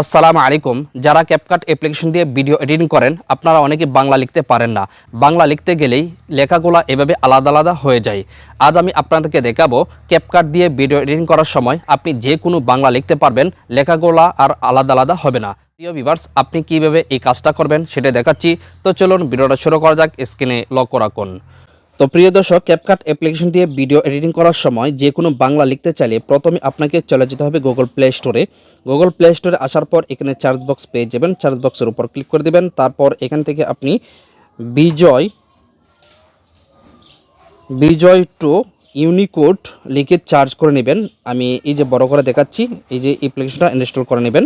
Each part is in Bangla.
আসসালামু আলাইকুম। যারা ক্যাপকাট অ্যাপ্লিকেশন দিয়ে ভিডিও এডিটিং করেন, আপনারা অনেকে বাংলা লিখতে পারেন না। বাংলা লিখতে গেলেই লেখাগুলো এভাবে আলাদা আলাদা হয়ে যায়। আজ আমি আপনাদেরকে দেখাবো ক্যাপকাট দিয়ে ভিডিও এডিটিং করার সময় আপনি যে কোনো বাংলা লিখতে পারবেন, লেখাগুলো আর আলাদা আলাদা হবে না। প্রিয় ভিভার্স আপনি কীভাবে এই কাজটা করবেন সেটা দেখাচ্ছি। তো চলুন, ভিডিওটা শুরু করা যাক স্ক্রিনে লক্ষ্য রাখুন। তো প্রিয় দর্শক ক্যাপকাট অ্যাপ্লিকেশন দিয়ে ভিডিও এডিটিং করার সময় যে কোনো বাংলা লিখতে চাইলে প্রথমে আপনাকে চলে যেতে হবে গুগল প্লে স্টোরে গুগল প্লে স্টোরে আসার পর এখানে চার্জ বক্স পেয়ে যাবেন। চার্জ বক্সের উপর ক্লিক করে দেবেন। তারপর এখান থেকে আপনি বিজয় বিজয় টু ইউনিকোড লিখে চার্জ করে নেবেন। আমি এই যে বড় করে দেখাচ্ছি, এই যে অ্যাপ্লিকেশনটা ইনস্টল করে নেবেন।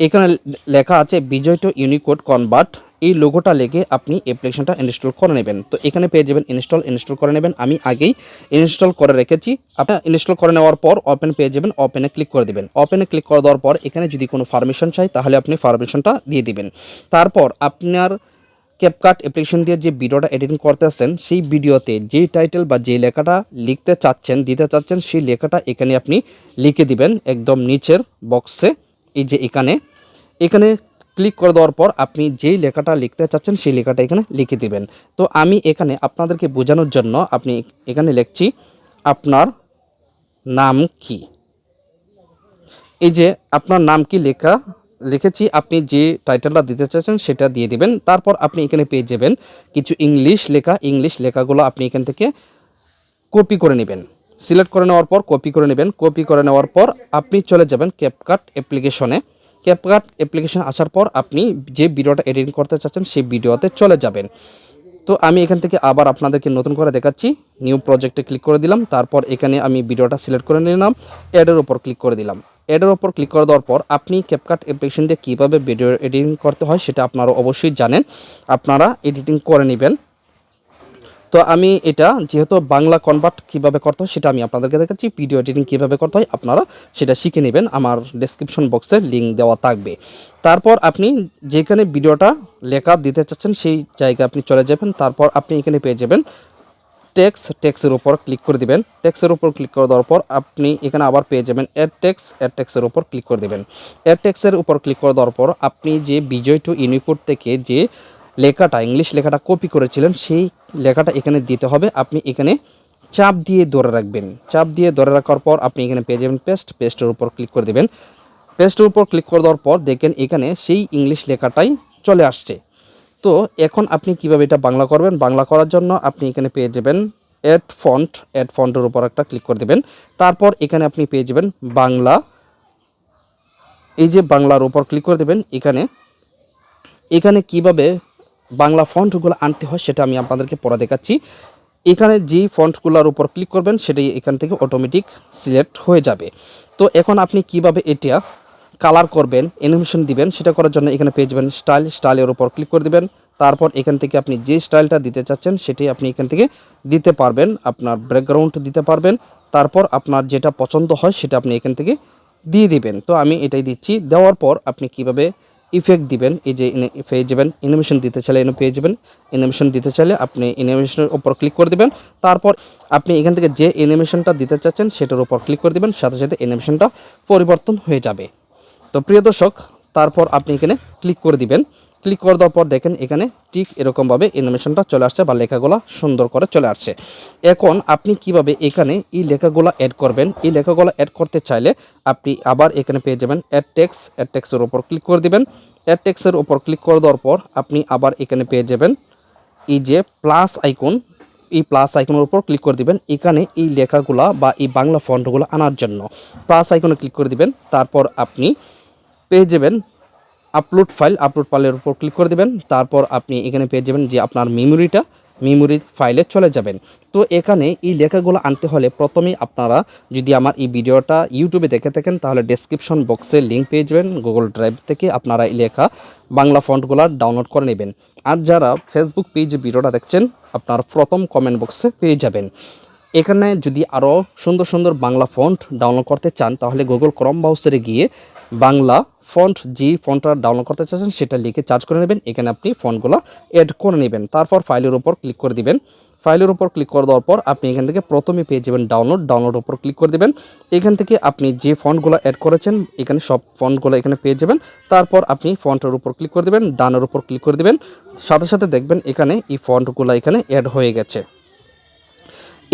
এখানে লেখা আছে, বিজয় টু ইউনিকোড কনভার্ট। এই লোগোটা লেগে আপনি অ্যাপ্লিকেশনটা ইনস্টল করে নেবেন। তো এখানে পেয়ে যাবেন ইনস্টল ইনস্টল করে নেবেন। আমি আগেই ইনস্টল করে রেখেছি। আপনার ইনস্টল করে নেওয়ার পর ওপেন পেয়ে যাবেন ওপেনে ক্লিক করে দেবেন। ওপেনে ক্লিক করে দেওয়ার পর এখানে যদি কোনো পারমিশন চাই, তাহলে আপনি পারমিশনটা দিয়ে দিবেন। তারপর আপনার ক্যাপকাট অ্যাপ্লিকেশন দিয়ে যে ভিডিওটা এডিটিং করতেছেন সেই ভিডিওতে যেই টাইটেল বা যে লেখাটা লিখতে চাচ্ছেন, দিতে চাচ্ছেন, সেই লেখাটা এখানে আপনি লিখে দিবেন একদম নিচের বক্সে এই যে এখানে এখানে ক্লিক করে দেওয়ার পর আপনি যেই লেখাটা লিখতে চাচ্ছেন সেই লেখাটা এখানে লিখে দিবেন। তো আমি এখানে আপনাদেরকে বোঝানোর জন্য আপনি এখানে লিখছি আপনার নাম কি? এই যে আপনার নাম কি লেখা, লিখেছি, আপনি যে টাইটেলটা দিতে চাচ্ছেন সেটা দিয়ে দিবেন। তারপর আপনি এখানে পেয়ে যাবেন কিছু ইংলিশ লেখা ইংলিশ লেখাগুলো আপনি এখান থেকে কপি করে নেবেন। সিলেক্ট করে নেওয়ার পর কপি করে নেবেন। কপি করে নেওয়ার পর আপনি চলে যাবেন ক্যাপকাট অ্যাপ্লিকেশনে ক্যাপকাট অ্যাপ্লিকেশন আসার পর আপনি যে ভিডিওটা এডিটিং করতে চাচ্ছেন, সেই ভিডিওতে চলে যাবেন। তো আমি এখান থেকে আবার আপনাদেরকে নতুন করে দেখাচ্ছি। নিউ প্রজেক্টে ক্লিক করে দিলাম। তারপর এখানে আমি ভিডিওটা সিলেক্ট করে নিলাম। অ্যাডের ওপর ক্লিক করে দিলাম। অ্যাডের ওপর ক্লিক করে দেওয়ার পর আপনি ক্যাপকাট অ্যাপ্লিকেশন দিয়ে কীভাবে ভিডিও এডিটিং করতে হয়, সেটা আপনারা অবশ্যই জানেন। আপনারা এডিটিং করে নেবেন। তো আমি এটা যেহেতু বাংলা কনভার্ট কীভাবে করতে হয় সেটা আমি আপনাদেরকে দেখাচ্ছি ভিডিও এডিটিং কীভাবে করতে হয় আপনারা সেটা শিখে নেবেন, আমার ডেসক্রিপশন বক্সে লিঙ্ক দেওয়া থাকবে। তারপর আপনি যেখানে ভিডিওটা লেখা দিতে চাচ্ছেন সেই জায়গায় আপনি চলে যাবেন, তারপর আপনি এখানে পেয়ে যাবেন টেক্স টেক্সের উপর ক্লিক করে দিবেন। টেক্সের উপর ক্লিক করে দেওয়ার পর আপনি এখানে আবার পেয়ে যাবেন এর টেক্স এর টেক্সের উপর ক্লিক করে দেবেন। এর টেক্সের উপর ক্লিক করে দেওয়ার পর আপনি যে বিজয় টু ইউনিকোড থেকে যে লেখাটা, ইংলিশ লেখাটা কপি করেছিলেন, সেই লেখাটা এখানে দিতে হবে। আপনি এখানে চাপ দিয়ে ধরে রাখবেন। চাপ দিয়ে ধরে রাখার পর আপনি এখানে পেয়ে যাবেন পেস্ট পেস্টের উপর ক্লিক করে দেবেন। পেস্টের উপর ক্লিক করে দেওয়ার পর দেখেন এখানে সেই ইংলিশ লেখাটাই চলে আসছে। তো এখন আপনি কীভাবে এটা বাংলা করবেন? বাংলা করার জন্য আপনি এখানে পেয়ে যাবেন অ্যাড ফন্ট অ্যাড ফন্টের উপর একটা ক্লিক করে দেবেন। তারপর এখানে আপনি পেয়ে যাবেন বাংলা। এই যে বাংলার উপর ক্লিক করে দেবেন, এখানে এখানে কীভাবে বাংলা ফন্টগুলো আনতে হয়, সেটা আমি আপনাদেরকে পরে দেখাচ্ছি। এখানে যে ফন্টগুলোর উপর ক্লিক করবেন, সেটাই এখান থেকে অটোমেটিক সিলেক্ট হয়ে যাবে। তো এখন আপনি কীভাবে এটা কালার করবেন অ্যানিমেশন দিবেন, সেটা করার জন্য এখানে পেয়ে যাবেন স্টাইল স্টাইলের উপর ক্লিক করে দিবেন। তারপর এখান থেকে আপনি যে স্টাইলটা দিতে চাচ্ছেন সেটি আপনি এখান থেকে দিতে পারবেন, আপনার ব্যাকগ্রাউন্ড দিতে পারবেন। তারপর আপনার যেটা পছন্দ হয়, সেটা আপনি এখান থেকে দিয়ে দিবেন। তো আমি এটাই দিচ্ছি। দেওয়ার পর আপনি কীভাবে ইফেক্ট দিবেন, এই যে পেয়ে যাবেন অ্যানিমেশন দিতে চাইলে এনে পেয়ে যাবেন অ্যানিমেশন দিতে চাইলে আপনি অ্যানিমেশনের উপর ক্লিক করে দেবেন, তারপর আপনি এখান থেকে যে অ্যানিমেশনটা দিতে চাচ্ছেন সেটার ওপর ক্লিক করে দেবেন, সাথে সাথে অ্যানিমেশনটা পরিবর্তন হয়ে যাবে। তো প্রিয় দর্শক, তারপর আপনি এখানে ক্লিক করে দিবেন। ক্লিক করে দেওয়ার পর দেখেন এখানে ঠিক এরকমভাবে অ্যানিমেশনটা চলে আসছে বা লেখাগুলো সুন্দর করে চলে আসছে। এখন আপনি কীভাবে এখানে এই লেখাগুলো অ্যাড করবেন? এই লেখাগুলো অ্যাড করতে চাইলে আপনি আবার এখানে পেয়ে যাবেন অ্যাড টেক্স অ্যাড টেক্সের উপর ক্লিক করে দিবেন। অ্যাড টেক্সের উপর ক্লিক করে দেওয়ার পর আপনি আবার এখানে পেয়ে যাবেন এই যে প্লাস আইকন এই প্লাস আইকনের উপর ক্লিক করে দিবেন এখানে এই লেখাগুলা বা এই বাংলা ফন্টগুলো আনার জন্য। প্লাস আইকনে ক্লিক করে দিবেন। তারপর আপনি পেয়ে যাবেন আপলোড ফাইল আপলোড ফাইলের উপর ক্লিক করে দেবেন। তারপর আপনি এখানে পেয়ে যাবেন যে আপনার মেমোরিটা মেমোরি ফাইলে চলে যাবেন। তো এখানে এই লেখাগুলো আনতে হলে প্রথমেই আপনারা যদি আমার এই ভিডিওটা ইউটিউবে দেখে থাকেন, তাহলে ডেসক্রিপশন বক্সে লিঙ্ক পেয়ে যাবেন। গুগল ড্রাইভ থেকে আপনারা এই লেখা বাংলা ফন্টগুলো ডাউনলোড করে নেবেন। আর যারা ফেসবুক পেজে ভিডিওটা দেখছেন, আপনার প্রথম কমেন্ট বক্সে পেয়ে যাবেন। এখানে যদি আরও সুন্দর সুন্দর বাংলা ফন্ট ডাউনলোড করতে চান, তাহলে গুগল ক্রম ব্রাউজারে গিয়ে বাংলা ফন্ট যে ফন্টটা ডাউনলোড করতে চাচ্ছেন, সেটা লিখে চার্জ করে নেবেন। এখানে আপনি ফন্টগুলো অ্যাড করে নেবেন। তারপর ফাইলের উপর ক্লিক করে দিবেন। ফাইলের উপর ক্লিক করে দেওয়ার পর আপনি এখান থেকে প্রথমে পেয়ে যাবেন ডাউনলোড ডাউনলোড উপর ক্লিক করে দেবেন। এখান থেকে আপনি যে ফন্টগুলো অ্যাড করেছেন, এখানে সব ফন্টগুলো এখানে পেয়ে যাবেন। তারপর আপনি ফন্টের উপর ক্লিক করে দেবেন, ডানের উপর ক্লিক করে দেবেন। সাথে সাথে দেখবেন এখানে এই ফন্টগুলো এখানে অ্যাড হয়ে গেছে।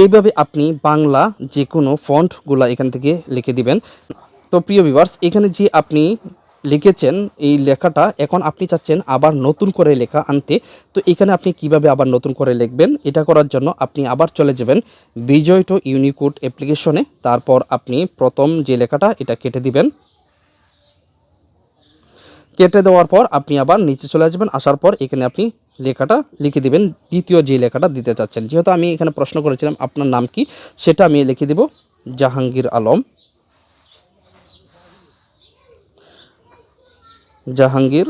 এইভাবে আপনি বাংলা যে কোনো ফন্টগুলা এখান থেকে লিখে দিবেন। তো প্রিয় ভিভার্স এখানে যে আপনি লিখেছেন এই লেখাটা, এখন আপনি চাচ্ছেন আবার নতুন করে লেখা আনতে। তো এখানে আপনি কীভাবে আবার নতুন করে লিখবেন? এটা করার জন্য আপনি আবার চলে যাবেন বিজয় টু ইউনিকোড অ্যাপ্লিকেশনে তারপর আপনি প্রথম যে লেখাটা, এটা কেটে দিবেন। কেটে দেওয়ার পর আপনি আবার নিচে চলে আসবেন। আসার পর এখানে আপনি লেখাটা লিখে দিবেন, দ্বিতীয় যে লেখাটা দিতে চাচ্ছেন। যেহেতু আমি এখানে প্রশ্ন করেছিলাম, আপনার নাম কি? সেটা আমি লিখে দেব, জাহাঙ্গীর আলম। জাহাঙ্গীর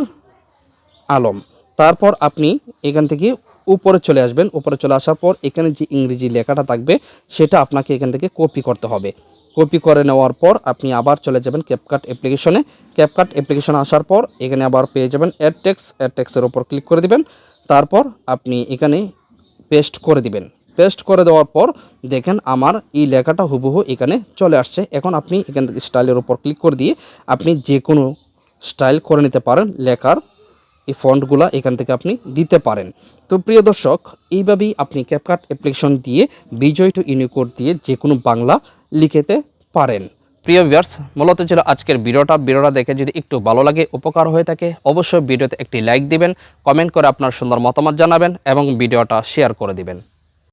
আলম। তারপর আপনি এখান থেকে উপরে চলে আসবেন। উপরে চলে আসার পর এখানে যে ইংরেজি লেখাটা থাকবে, সেটা আপনাকে এখান থেকে কপি করতে হবে। কপি করে নেওয়ার পর আপনি আবার চলে যাবেন ক্যাপকাট অ্যাপ্লিকেশনে ক্যাপকাট অ্যাপ্লিকেশন আসার পর এখানে আবার পেয়ে যাবেন অ্যাডটেক্স অ্যাডটেক্সের ওপর ক্লিক করে দিবেন। তারপর আপনি এখানে পেস্ট করে দিবেন। পেস্ট করে দেওয়ার পর দেখেন আমার এই লেখাটা হুবহু এখানে চলে আসছে। এখন আপনি এখান থেকে স্টাইলের উপর ক্লিক করে দিয়ে আপনি যে কোনো স্টাইল করে নিতে পারেন, লেখার এই ফন্টগুলো এখান থেকে আপনি দিতে পারেন। তো প্রিয় দর্শক, এইভাবেই আপনি ক্যাপকাট অ্যাপ্লিকেশন দিয়ে বিজয় টু ইউনিকোড দিয়ে যে কোনো বাংলা লিখেতে পারেন। প্রিয় ভিউয়ার্স, মূলত ছিল আজকের ভিডিওটা। ভিডিওটা দেখে যদি একটু ভালো লাগে, উপকার হয়ে থাকে, অবশ্যই ভিডিওতে একটি লাইক দিবেন, কমেন্ট করে আপনার সুন্দর মতামত জানাবেন এবং ভিডিওটা শেয়ার করে দিবেন।